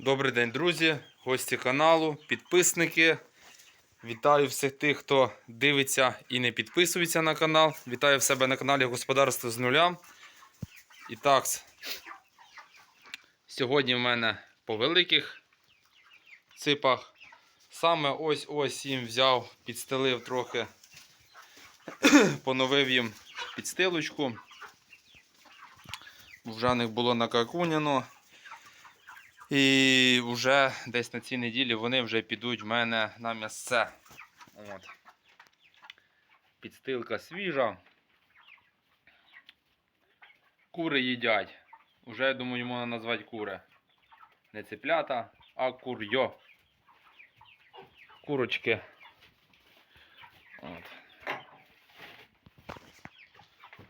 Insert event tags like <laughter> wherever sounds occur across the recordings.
Добрий день, друзі, гості каналу, підписники. Вітаю всіх тих, хто дивиться і не підписується на канал. Вітаю в себе на каналі Господарство з нуля. І так, сьогодні в мене по великих ципах. Саме ось ось їм взяв, підстелив трохи, <clears throat> поновив їм підстилочку. Вже в них було накакуняно. І вже десь на цій неділі вони вже підуть в мене на м'ясце. От. Підстилка свіжа. Кури їдять. Уже, я думаю, можна назвати кури. Не цеплята, а курйо. Курочки. От.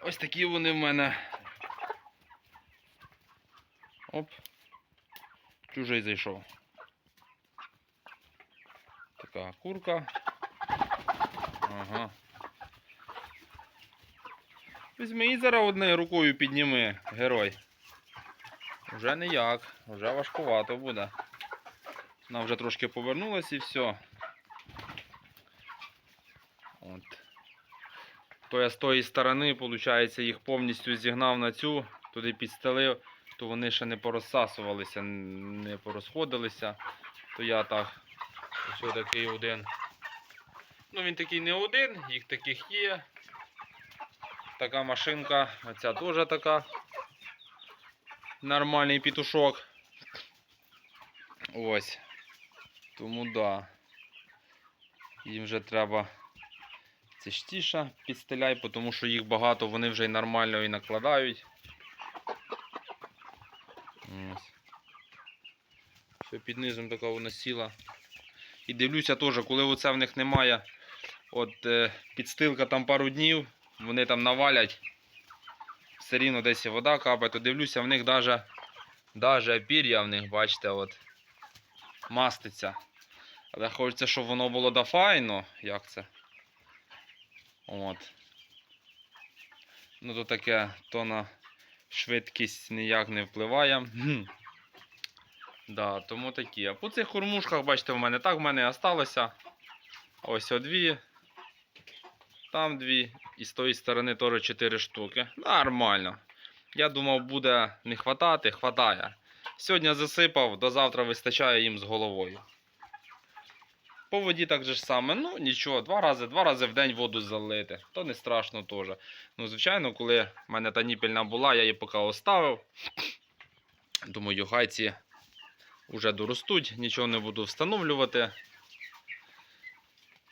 Ось такі вони в мене. Оп. Чужий зайшов. Така курка. Ага. Візьми і зараз однією рукою підніми, герой. Вже ніяк, вже важкувато буде. Вона вже трошки повернулась і все. От. То я з тої сторони, виходить, їх повністю зігнав на цю, туди підстелив то вони ще не порозсасувалися, не порозходилися. То я так, ось такий один. Ну він такий не один, їх таких є. Така машинка, оця теж така. Нормальний пітушок. Ось. Тому да. Їм вже треба це підстеляй, тому що їх багато, вони вже й нормально і накладають. Ось. Все під низом така вона сіла. І дивлюся теж, коли оце в них немає. От е, підстилка там пару днів, вони там навалять. Все рівно десь вода капає, то дивлюся, в них даже, даже пір'я в них, бачите, от, маститься. Але хочеться, щоб воно було да файно, як це. От. Ну то таке, то на швидкість ніяк не впливає. Да, тому такі. А по цих хурмушках, бачите, в мене так в мене осталося. Ось дві. Там дві. І з тої сторони теж 4 штуки. Нормально. Я думав, буде не хватати, хватає. Сьогодні засипав, до завтра вистачає їм з головою. По воді так же ж саме. Ну нічого, два рази, два рази в день воду залити. То не страшно теж. Ну, звичайно, коли в мене та ніпельна була, я її поки оставив. Думаю, хай ці вже доростуть, нічого не буду встановлювати.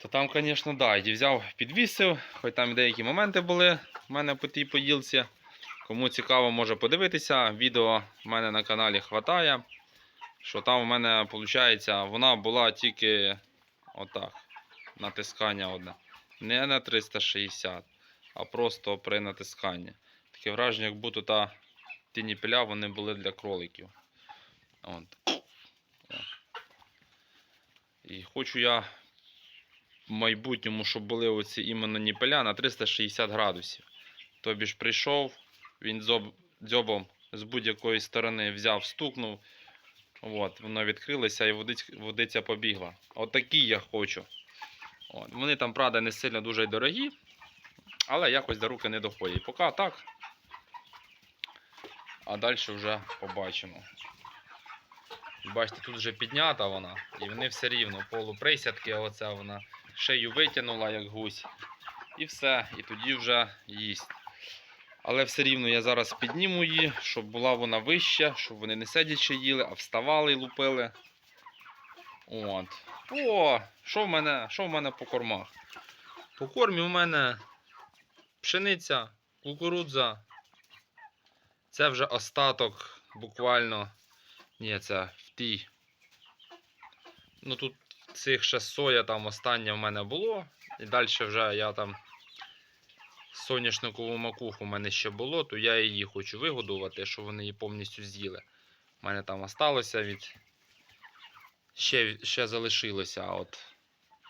То там, звісно, да, і взяв, підвісив, хоч там деякі моменти були в мене по тій поділці. Кому цікаво, може подивитися. Відео в мене на каналі хватає. Що там в мене, виходить, вона була тільки отак. Натискання одне. Не на 360 а просто при натисканні. Таке враження, як будто та ті ніпеля вони були для кроликів. От. І хочу я в майбутньому, щоб були оці іменно ніпеля на 360 градусів. Тобі ж прийшов, він дзьоб, дзьобом з будь-якої сторони взяв, стукнув. От, воно відкрилося і водиць, водиця побігла. Отакі я хочу. От. Вони там, правда, не сильно дуже дорогі. Але якось до руки не доходять. Поки так. А далі вже побачимо. Бачите, тут вже піднята вона, і вони все рівно полуприсядки, оця вона шию витягнула, як гусь. І все, і тоді вже їсть. Але все рівно я зараз підніму її, щоб була вона вища, щоб вони не сидячи їли, а вставали і лупили. От. О, що в мене, що в мене по кормах? По кормі в мене пшениця, кукурудза. Це вже остаток буквально. Ні, це в тій. Ну тут цих ще соя там останнє в мене було. І далі вже я там соняшникову макуху в мене ще було, то я її хочу вигодувати, щоб вони її повністю з'їли. У мене там осталося від. Ще, ще залишилося. А от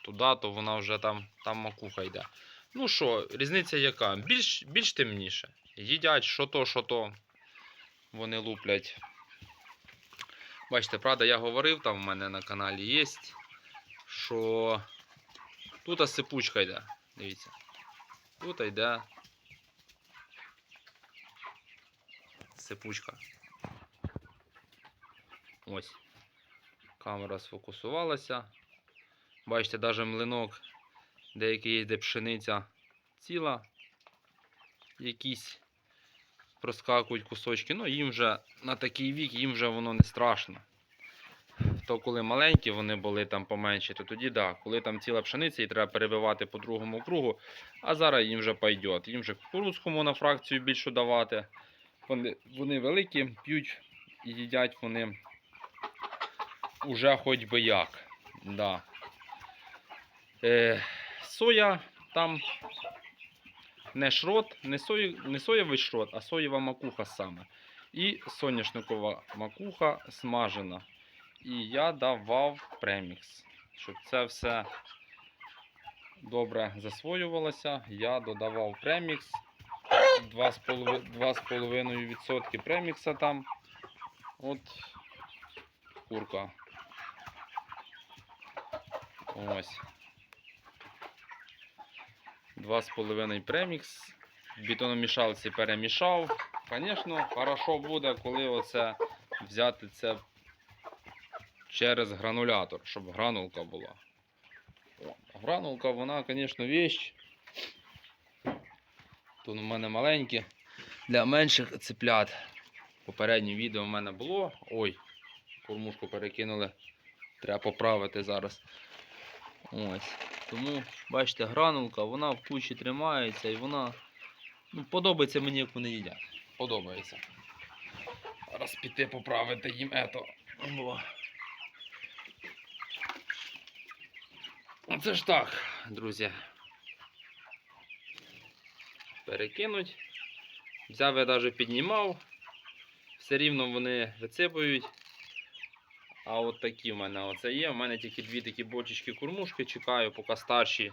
туди, то вона вже там, там макуха йде. Ну що, різниця яка? Більш, більш темніше. Їдять що то, що то. Вони луплять. Бачите, правда, я говорив, там в мене на каналі є, що тут сипучка йде. Дивіться. Тут йде сипучка. Ось. Камера сфокусувалася. Бачите, навіть млинок, деякий де пшениця ціла, якісь проскакують кусочки. Ну, їм вже на такий вік, їм вже воно не страшно. То коли маленькі вони були там поменші, то тоді да, коли там ціла пшениця і треба перебивати по другому кругу, а зараз їм вже пойде. Їм вже кукурудзку на фракцію більшу давати. Вони, вони великі, п'ють і їдять вони уже хоч би як. Да. Е, соя там не шрот, не, сої, не соєвий шрот, а соєва макуха саме. І соняшникова макуха смажена. І я давав премікс. Щоб це все добре засвоювалося, я додавав премікс. 2,5% премікса там. От курка. Ось. 2,5 премікс. В бетономішалці перемішав. Звісно, хорошо буде, коли оце взяти це через гранулятор, щоб гранулка була. Гранулка, вона, звісно, вещь. Тут у мене маленькі. Для менших цеплят. Попереднє відео в мене було. Ой, кормушку перекинули. Треба поправити зараз. Ось. Тому, бачите, гранулка, вона в кучі тримається і вона ну, подобається мені, як вони їдять. Подобається. Зараз піти поправити їм ето. Бо... Оце ж так, друзі. Перекинуть. Взяв я навіть піднімав. Все рівно вони висипають. А от такі в мене оце є. У мене тільки дві такі бочечки кормушки. Чекаю, поки старші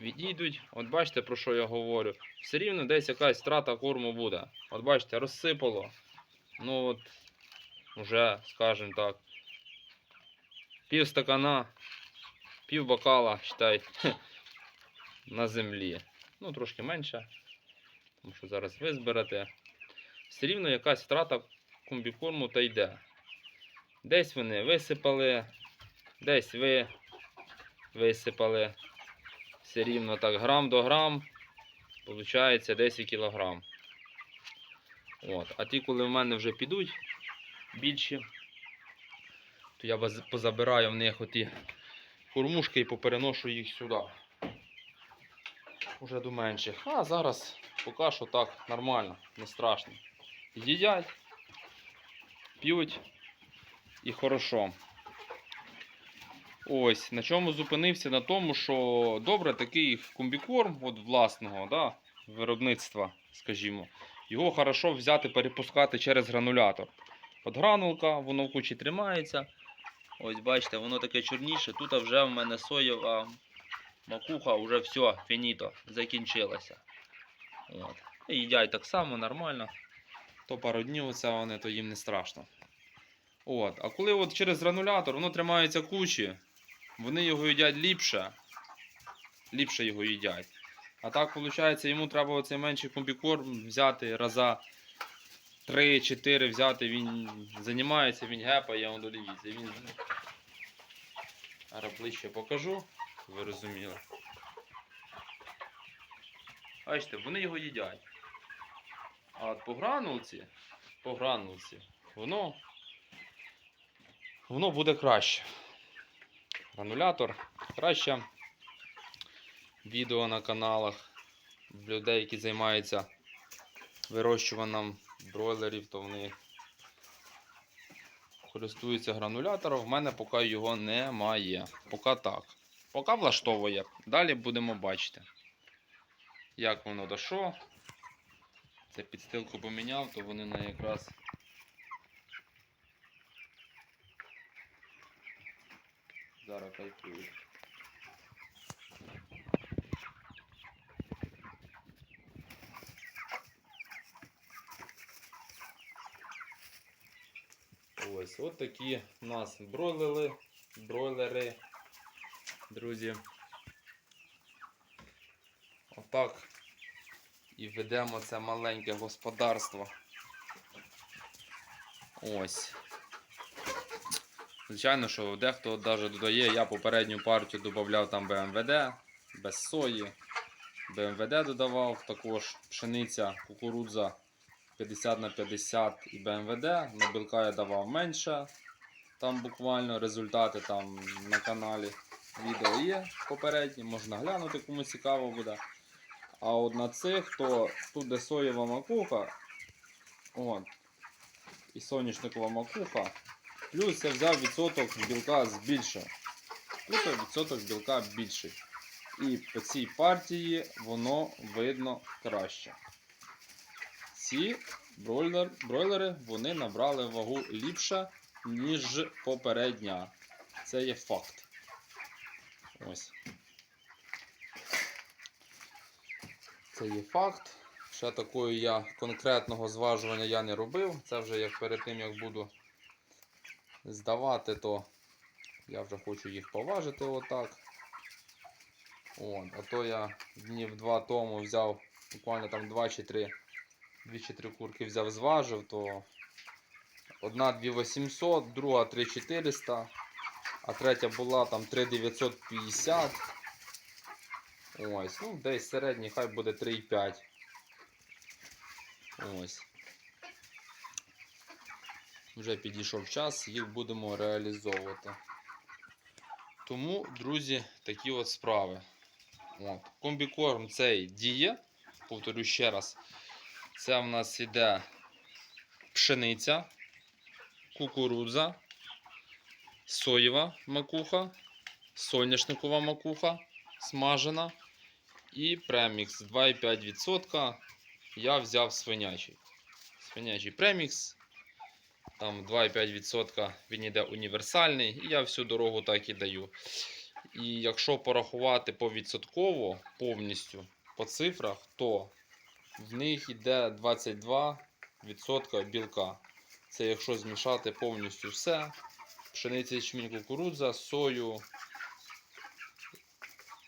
відійдуть. От бачите, про що я говорю. Все рівно десь якась страта корму буде. От бачите, розсипало. Ну от, вже, скажімо так, пів стакана, пів бокала, считай, <laughs> на землі. Ну, трошки менше. Тому що зараз ви зберете. Все рівно якась втрата комбікорму та йде. Десь вони висипали, десь ви висипали. Все рівно так грам до грам. Получається 10 кілограм. От. А ті, коли в мене вже підуть більші, то я позабираю в них оті кормушки і попереношу їх сюди. Уже до менших. А зараз поки що так нормально, не страшно. Їдять, п'ють і хорошо. Ось, на чому зупинився? На тому, що добре такий комбікорм от власного да, виробництва, скажімо, його хорошо взяти, перепускати через гранулятор. От гранулка, воно в кучі тримається. Ось бачите, воно таке чорніше. Тут вже в мене соєва макуха, вже все, фініто, закінчилася. От. І їдять так само нормально. То пару днів оце вони, то їм не страшно. От. А коли от через гранулятор воно тримається кучі, вони його їдять ліпше. Ліпше його їдять. А так, виходить, йому треба оцей менший комбікорм взяти раза 3-4 взяти, він займається, він гепає, он дивіться. Він... Зараз ближче покажу, ви розуміли. Бачите, вони його їдять. А от по гранулці, по гранулці, воно, воно буде краще. Гранулятор краще. Відео на каналах людей, які займаються вирощуванням бройлерів, то вони користуються гранулятором. В мене поки його немає. Поки так. Поки влаштовує. Далі будемо бачити, як воно до. Це підстилку поміняв, то вони на якраз. Зараз кайфують. Ось, от такі у нас бройлери, бройлери, друзі. Отак і ведемо це маленьке господарство. Ось. Звичайно, що дехто навіть додає, я попередню партію додавав там БМВД, без сої. БМВД додавав, також пшениця, кукурудза 50 на 50 і БМВД. На білка я давав менше. Там буквально результати там на каналі відео є попередні, можна глянути, кому цікаво буде. А от на цих, то тут де соєва макуха, от, і соняшникова макуха, плюс я взяв відсоток білка збільшив. Плюс відсоток білка більший. І по цій партії воно видно краще. Ці бройлер, бройлери вони набрали вагу ліпше, ніж попередня. Це є факт. Ось. Це є факт. Ще такої я конкретного зважування я не робив. Це вже як перед тим як буду здавати, то я вже хочу їх поважити отак. От, а то я днів два тому взяв буквально там 2 чи 3, 2 чи 3 курки взяв, зважив, то одна 2800, друга 3400, а третя була там 3950. Ось, ну десь середній хай буде 3,5. Ось. Вже підійшов час, їх будемо реалізовувати. Тому, друзі, такі от справи. От. Комбікорм цей діє. Повторю ще раз. Це в нас іде пшениця, кукурудза, соєва макуха, соняшникова макуха смажена і премікс 2,5%. Я взяв свинячий. Свинячий премікс. Там 2,5% він іде універсальний, і я всю дорогу так і даю. І якщо порахувати повідсотково повністю по цифрах, то в них йде 22% білка. Це якщо змішати повністю все. Пшениця, ячмінь, кукурудза, сою,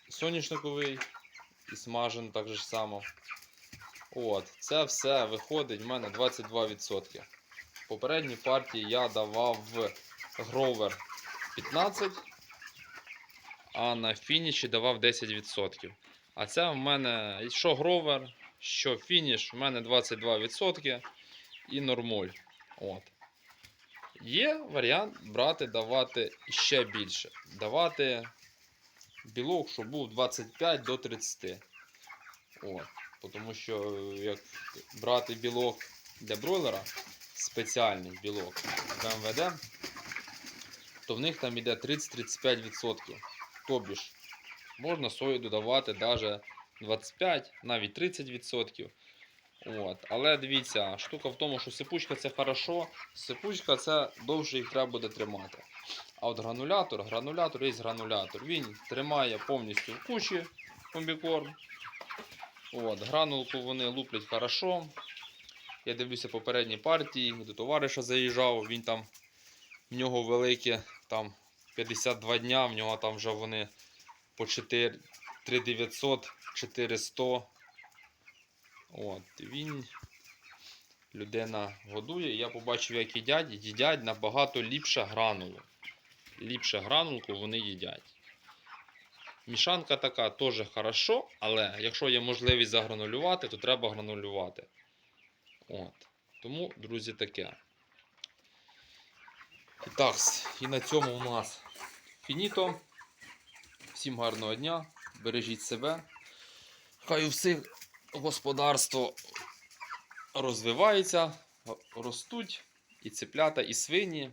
соняшниковий і смажен так же само. От, це все виходить в мене 22%. Попередній партії я давав Grover 15, а на фініші давав 10%. А це в мене що Grover, що фініш, в мене 22% і нормуль. От. Є варіант брати, давати ще більше. Давати білок, щоб був 25 до 30. От. Тому що е, як брати білок для бройлера, спеціальний білок БМВД, то в них там іде 30-35%. Тобі ж можна сою додавати навіть 25, навіть 30%. От. Але дивіться, штука в тому, що сипучка це хорошо, сипучка це довше їх треба буде тримати. А от гранулятор, гранулятор є гранулятор. Він тримає повністю в кучі комбікорм. От, гранулку вони луплять хорошо. Я дивлюся попередні партії, до товариша заїжджав, він там в нього велике там 52 дня, в нього там вже вони по 4, 3900, 400. От, він людина годує. Я побачив, як їдять, їдять набагато ліпше гранулу. Ліпше гранулку вони їдять. Мішанка така теж хорошо, але якщо є можливість загранулювати, то треба гранулювати. От. Тому, друзі, таке. І так, і на цьому у нас фініто. Всім гарного дня, бережіть себе. Хай у господарство розвивається, ростуть і циплята, і свині.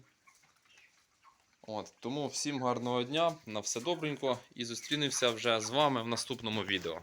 От, тому всім гарного дня, на все добренько і зустрінемося вже з вами в наступному відео.